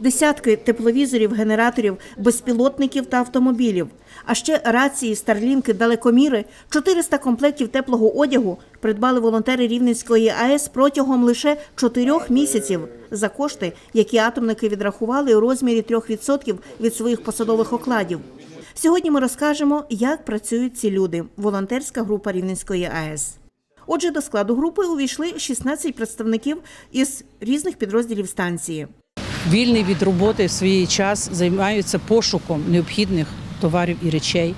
десятки тепловізорів, генераторів, безпілотників та автомобілів. А ще рації, старлінки, далекоміри, 400 комплектів теплого одягу придбали волонтери Рівненської АЕС протягом лише чотирьох місяців за кошти, які атомники відрахували у розмірі 3% від своїх посадових окладів. Сьогодні ми розкажемо, як працюють ці люди. Волонтерська група Рівненської АЕС. Отже, до складу групи увійшли 16 представників із різних підрозділів станції. Вільний від роботи в свій час займаються пошуком необхідних товарів і речей.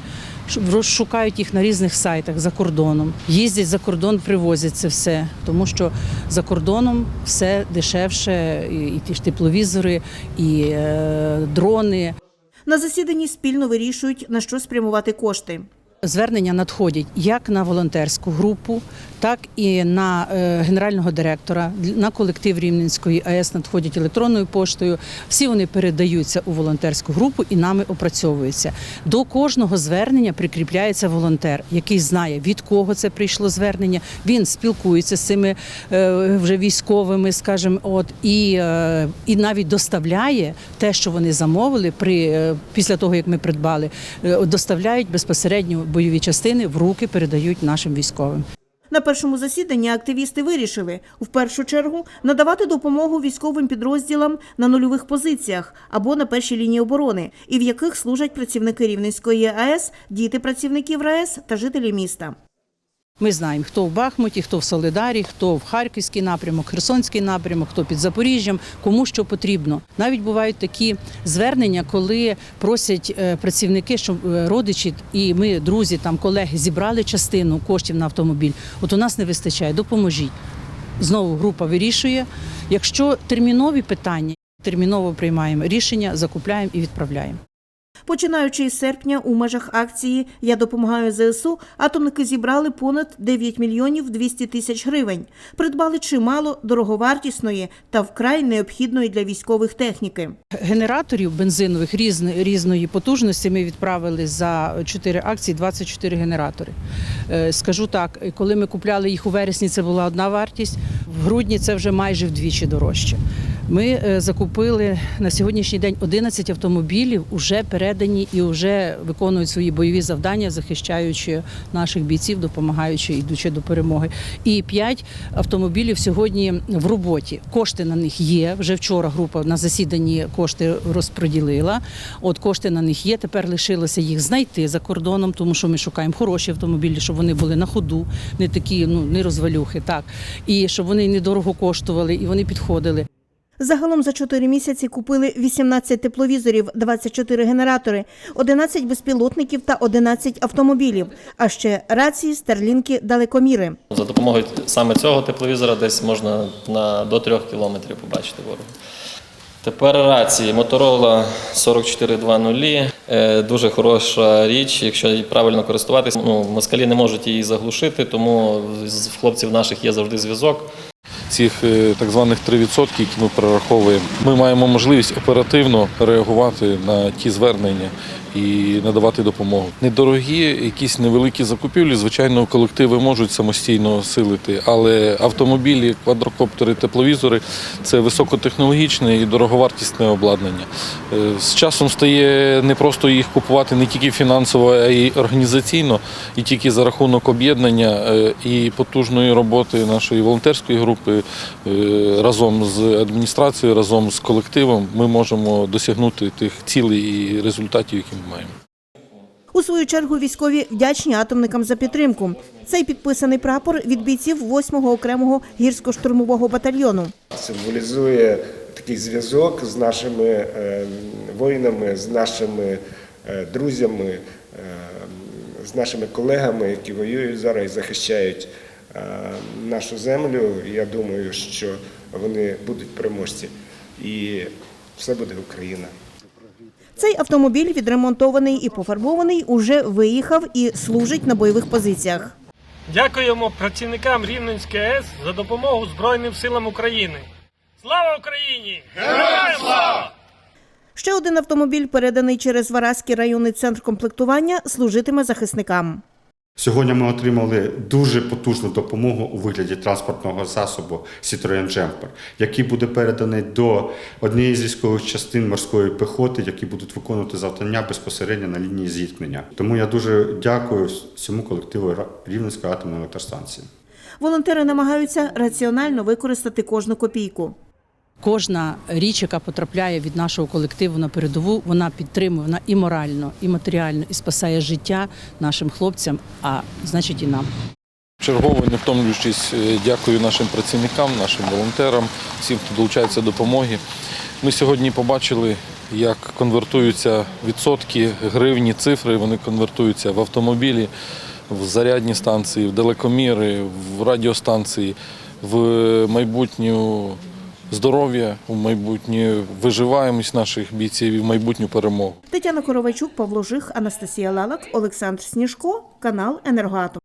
Розшукають їх на різних сайтах за кордоном. Їздять за кордон, привозять це все, тому що за кордоном все дешевше, і ті ж тепловізори, і е, дрони. На засіданні спільно вирішують, на що спрямувати кошти. Звернення надходять як на волонтерську групу, так і на е, генерального директора, на колектив Рівненської АЕС надходять електронною поштою. Всі вони передаються у волонтерську групу і нами опрацьовуються. До кожного звернення прикріпляється волонтер, який знає від кого це прийшло звернення. Він спілкується з цими е, вже військовими, скажімо, от і, е, і навіть доставляє те, що вони замовили при після того, як ми придбали, доставляють безпосередньо бойові частини в руки, передають нашим військовим. На першому засіданні активісти вирішили в першу чергу надавати допомогу військовим підрозділам на нульових позиціях або на першій лінії оборони, і в яких служать працівники Рівненської АЕС, діти працівників РАЕС та жителі міста. Ми знаємо, хто в Бахмуті, хто в Солидарі, хто в Харківський напрямок, Херсонський напрямок, хто під Запоріжжям, кому що потрібно. Навіть бувають такі звернення, коли просять е, працівники, щоб е, родичі і ми, друзі, там колеги, зібрали частину коштів на автомобіль. От у нас не вистачає, допоможіть. Знову група вирішує. Якщо термінові питання, терміново приймаємо рішення, закупляємо і відправляємо. Починаючи із серпня у межах акції Я допомагаю ЗСУ, атомники зібрали понад 9 мільйонів 200 тисяч гривень. Придбали чимало дороговартісної та вкрай необхідної для військових техніки. Генераторів бензинових різної, різної потужності ми відправили за 4 акції 24 генератори. Е, Скажу так, коли ми купляли їх у вересні, це була одна вартість, в грудні це вже майже вдвічі дорожче. Ми е, закупили на сьогоднішній день 11 автомобілів, вже передані і вже виконують свої бойові завдання, захищаючи наших бійців, допомагаючи йдучи до перемоги. І 5 автомобілів сьогодні в роботі. Кошти на них є. Вже вчора група на засіданні кошти розподілила. От кошти на них є. Тепер лишилося їх знайти за кордоном, тому що ми шукаємо хороші автомобілі, щоб вони були на ходу, не такі, ну не розвалюхи, так і щоб вони недорого коштували, і вони підходили. Загалом за 4 місяці купили 18 тепловізорів, 24 генератори, 11 безпілотників та 11 автомобілів, а ще рації, старлінки, далекоміри. За допомогою саме цього тепловізора десь можна на до 3 кілометрів побачити ворога. Тепер рації Motorola 4420. Е, Дуже хороша річ, якщо правильно користуватися. Ну, москалі не можуть її заглушити, тому з хлопців наших є завжди зв'язок. Цих е, так званих 3%, які ми перераховуємо, ми маємо можливість оперативно реагувати на ті звернення і надавати допомогу. Недорогі, якісь невеликі закупівлі, звичайно, колективи можуть самостійно осилити, але автомобілі, квадрокоптери, тепловізори це високотехнологічне і дороговартісне обладнання. Е, З часом стає не просто їх купувати не тільки фінансово, а й організаційно, і тільки за рахунок об'єднання е, і потужної роботи нашої волонтерської групи е, разом з адміністрацією, разом з колективом ми можемо досягнути тих цілей і результатів, які маємо. У свою чергу військові вдячні атомникам за підтримку. Цей підписаний прапор від бійців 8-го окремого гірсько-штурмового батальйону. символізує такий зв'язок з нашими е, воїнами, з нашими е, друзями, е, з нашими колегами, які воюють зараз і захищають нашу землю. Я думаю, що вони будуть переможці. І все буде Україна. Цей автомобіль відремонтований і пофарбований уже виїхав і служить на бойових позиціях. Дякуємо працівникам Рівненської АЕС за допомогу Збройним силам України. Слава Україні! Героям слава! Ще один автомобіль, переданий через Вараський районний центр комплектування, служитиме захисникам. Сьогодні ми отримали дуже потужну допомогу у вигляді транспортного засобу Citroen Jumper, який буде переданий до однієї з військових частин морської піхоти, які будуть виконувати завдання безпосередньо на лінії зіткнення. Тому я дуже дякую всьому колективу Рівненської атомної електростанції. Волонтери намагаються раціонально використати кожну копійку. Кожна річ, яка потрапляє від нашого колективу на передову, вона підтримує вона і морально, і матеріально, і спасає життя нашим хлопцям, а значить і нам. Чергово, не втомлюючись, е, дякую нашим працівникам, нашим волонтерам, всім, хто долучається до допомоги. Ми сьогодні побачили, як конвертуються відсотки, гривні, цифри. Вони конвертуються в автомобілі, в зарядні станції, в телекоміри, в радіостанції, в майбутню здоров'я, в майбутнє, виживаємось наших бійців і в майбутню перемогу. Тетяна Коровайчук, Павло Жих, Анастасія Лалак, Олександр Сніжко, канал Енергоатом.